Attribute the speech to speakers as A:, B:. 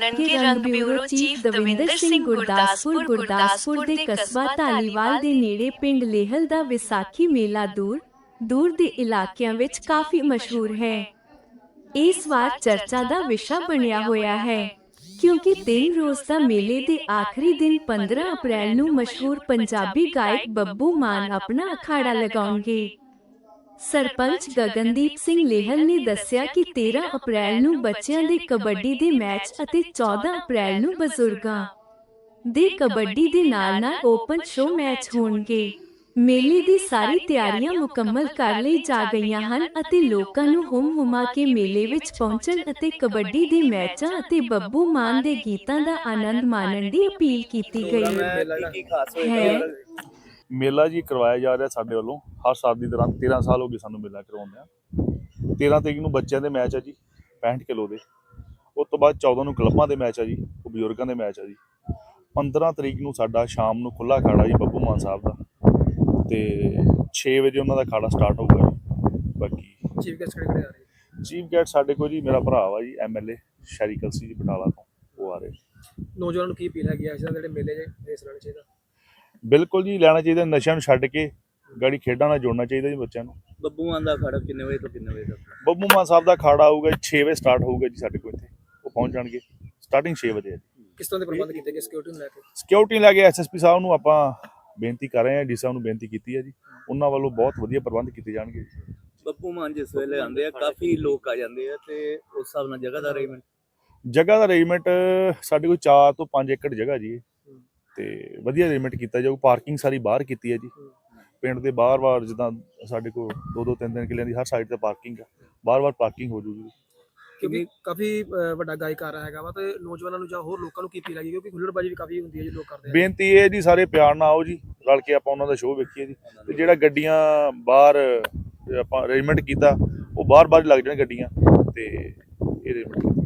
A: ਨਨਕੇ ਰੰਗ bureau chief Davinder Singh Gurdaspur Gurdaspur ਦੇ ਕਸਬਾ ਧਾਲੀਵਾਲ ਦੇ ਨੇੜੇ ਪਿੰਡ ਲੇਹਲ ਦਾ ਵਿਸਾਖੀ ਮੇਲਾ ਦੂਰ ਦੂਰ ਦੇ ਇਲਾਕਿਆਂ ਵਿੱਚ ਕਾਫੀ ਮਸ਼ਹੂਰ ਹੈ। ਇਸ ਵਾਰ ਚਰਚਾ ਦਾ ਵਿਸ਼ਾ ਬਣਿਆ ਹੋਇਆ ਹੈ ਕਿਉਂਕਿ ਤਿੰਨ ਰੋਜ਼ ਦਾ ਮੇਲੇ ਦੇ ਆਖਰੀ ਦਿਨ 15 ਅਪ੍ਰੈਲ ਨੂੰ ਮਸ਼ਹੂਰ ਪੰਜਾਬੀ ਗਾਇਕ ਬੱਬੂ ਮਾਨ ਆਪਣਾ ਅਖਾੜਾ ਲਗਾਉਣਗੇ। ਸਰਪੰਚ ਗਗਨਦੀਪ ਸਿੰਘ ਲੇਹਲ ਨੇ ਦੱਸਿਆ ਕਿ 13 ਅਪ੍ਰੈਲ ਨੂੰ ਬੱਚਿਆਂ ਦੇ ਕਬੱਡੀ ਦੇ ਮੈਚ ਅਤੇ 14 ਅਪ੍ਰੈਲ ਨੂੰ ਬਜ਼ੁਰਗਾਂ ਦੇ ਕਬੱਡੀ ਦੇ ਨਾਲ-ਨਾਲ ਓਪਨ ਸ਼ੋ ਮੈਚ ਹੋਣਗੇ। ਮੇਲੇ ਦੀ ਸਾਰੀ ਤਿਆਰੀਆਂ ਮੁਕੰਮਲ ਕਰ ਲਈ ਜਾ ਗਈਆਂ ਹਨ ਅਤੇ ਲੋਕਾਂ ਨੂੰ ਹੁਮ ਹੁਮਾ ਕੇ ਮੇਲੇ ਵਿੱਚ ਪਹੁੰਚਣ ਅਤੇ ਕਬੱਡੀ ਦੇ ਮੈਚਾਂ ਅਤੇ ਬੱਬੂ ਮਾਨ ਦੇ ਗੀਤਾਂ ਦਾ ਆਨੰਦ ਮਾਣਨ ਦੀ ਅਪੀਲ ਕੀਤੀ ਗਈ। ਹੈ।
B: ਮੇਲਾ ਜੀ ਕਰਵਾਇਆ ਜਾ ਰਿਹਾ ਸਾਡੇ ਵੱਲੋਂ। ਹਰ ਸਾਲ ਦੀ ਤਰ੍ਹਾਂ 13 ਸਾਲ ਹੋ ਗਏ ਸਾਨੂੰ ਮੇਲਾ ਕਰਵਾਉਂਦੇ ਆ। 13 ਤਰੀਕ ਨੂੰ ਬੱਚਿਆਂ ਦੇ ਮੈਚ ਆ ਜੀ 65 ਕਿਲੋ ਦੇ। ਉਸ ਤੋਂ ਬਾਅਦ 14 ਨੂੰ ਕਲੱਬਾਂ ਦੇ ਮੈਚ ਆ ਜੀ ਉਹ ਬਜ਼ੁਰਗਾਂ ਦੇ ਮੈਚ ਆ ਜੀ। 15 ਤਰੀਕ ਨੂੰ ਸਾਡਾ ਸ਼ਾਮ ਨੂੰ ਖੁੱਲਾ ਅਖਾੜਾ ਜੀ ਬੱਬੂ ਮਾਨ ਸਾਹਿਬ ਦਾ। ਤੇ 6 ਵਜੇ ਉਹਨਾਂ ਦਾ ਅਖਾੜਾ ਸਟਾਰਟ ਹੋਊਗਾ ਜੀ। ਬਾਕੀ
C: ਚੀਫ ਗੈਸਟ ਕਿਹੜੇ ਕਿਹੜੇ ਆ ਰਹੇ?
B: ਚੀਫ ਗੈਸਟ ਸਾਡੇ ਕੋਲ ਜੀ ਮੇਰਾ ਭਰਾ ਵਾ ਜੀ ਐਮਐਲਏ ਸ਼ੈਰੀ ਕਲਸੀ ਜੀ ਬਟਾਲਾ ਤੋਂ ਉਹ ਆ ਰਹੇ।
C: ਨੌਜਵਾਨਾਂ ਨੂੰ ਕੀ ਅਪੀਲ ਹੈਗੀ ਆ ਇਸ ਜਿਹੜੇ ਮੇਲੇ 'ਚ ਹਿੱਸਾ ਲੈਣਾ ਚਾਹੀਦਾ
B: ਬਿਲਕੁਲ ਜੀ ਲੈਣਾ ਚਾਹੀਦਾ ਨਸ਼ਿਆਂ ਨੂੰ ਛੱਡ ਕੇ ਗਾੜੀ ਖੇਡਾਂ ਨਾਲ ਜੋੜਨਾ ਚਾਹੀਦਾ ਜੀ ਬੱਚਿਆਂ ਨੂੰ।
D: ਬੱਬੂ ਮਾਨ ਦਾ ਅਖਾੜਾ ਕਿੰਨੇ ਵਜੇ ਤੋਂ ਕਿੰਨੇ ਵਜੇ ਤੱਕ?
B: ਬੱਬੂ ਮਾਨ ਸਾਹਿਬ ਦਾ ਅਖਾੜਾ ਆਊਗਾ 6 ਵਜੇ ਸਟਾਰਟ ਹੋਊਗਾ ਜੀ ਸਾਡੇ ਕੋਲ ਇੱਥੇ। ਉਹ ਪਹੁੰਚ ਜਾਣਗੇ। ਸਟਾਰਟਿੰਗ 6 ਵਜੇ ਹੈ ਜੀ।
C: ਕਿਸ ਤਰ੍ਹਾਂ ਦੇ ਪ੍ਰਬੰਧ ਕੀਤੇ ਗਏ ਸਿਕਿਉਰਿਟੀ ਨੂੰ ਲੈ ਕੇ?
B: ਸਿਕਿਉਰਿਟੀ ਲੈ ਕੇ ਐਸਐਸਪੀ ਸਾਹਿਬ ਨੂੰ ਆਪਾਂ ਬੇਨਤੀ ਕਰ ਰਹੇ ਹਾਂ ਡੀ ਸਾਹਿਬ ਨੂੰ ਬੇਨਤੀ ਕੀਤੀ ਹੈ ਜੀ। ਉਹਨਾਂ ਵੱਲੋਂ ਬਹੁਤ ਵਧੀਆ ਪ੍ਰਬੰਧ ਕੀਤੇ ਜਾਣਗੇ
D: ਬੱਬੂ ਮਾਨ ਜਿਸ ਵੇਲੇ ਆਉਂਦੇ ਆ ਕਾਫੀ ਲੋਕ ਆ ਜਾਂਦੇ ਆ ਤੇ ਉਸ ਹਿਸਾਬ ਨਾਲ ਜਗ੍ਹਾ ਦਾ ਅਰੇਂਜਮੈਂਟ
B: ਜਗ੍ਹਾ ਦਾ ਅਰੇਂਜਮੈਂਟ ਸਾਡੇ ਕੋਲ 4 ਤੋਂ 5 ਏਕੜ ਜਗ੍ਹਾ ਜੀ। ਤੇ ਵਧੀਆ ਅਰੇਂਜਮੈਂਟ ਕੀਤਾ ਜਾਊ ਪਾਰਕਿੰਗ ਸਾਰੀ ਬਾਹਰ ਕੀਤੀ ਹੈ ਜੀ। ਪਿੰਡ ਦੇ ਬਾਹਰ-ਬਾਹਰ ਜਿੱਦਾਂ ਸਾਡੇ ਕੋਲ 2-2 3-3 ਕਿੱਲਿਆਂ ਦੀ ਹਰ ਸਾਈਡ ਤੇ ਪਾਰਕਿੰਗ ਆ। ਬਾਹਰ-ਬਾਹਰ ਪਾਰਕਿੰਗ ਹੋ ਜੂਗੀ
C: ਕਿਉਂਕਿ ਕਾਫੀ ਵੱਡਾ ਗਾਇਕ ਆ ਰਿਹਾ ਹੈਗਾ ਵਾ ਤੇ ਨੌਜਵਾਨਾਂ ਨੂੰ ਜਾਂ ਹੋਰ ਲੋਕਾਂ ਨੂੰ ਕੀ ਅਪੀਲ ਹੈਗੀ ਕਿਉਂਕਿ ਹੁੱਲੜਬਾਜੀ ਵੀ ਕਾਫੀ ਹੁੰਦੀ ਹੈ ਜੀ ਲੋਕ ਕਰਦੇ ਆ।
B: ਬੇਨਤੀ ਇਹ ਹੈ ਜੀ ਸਾਰੇ ਪਿਆਰ ਨਾਲ ਆਓ ਜੀ ਰਲ ਕੇ ਆਪਾਂ ਉਹਨਾਂ ਦਾ ਸ਼ੋਅ ਵੇਖੀਏ ਜੀ। ਤੇ ਜਿਹੜਾ ਗੱਡੀਆਂ ਬਾਹਰ ਆਪਾਂ ਅਰੇਂਜਮੈਂਟ ਕੀਤਾ ਉਹ ਬਾਹਰ-ਬਾਹਰ ਲੱਗ ਜਾਣ ਗੱਡੀਆਂ ਤੇ ਇਹ ਅਰੇਂਜਮੈਂਟ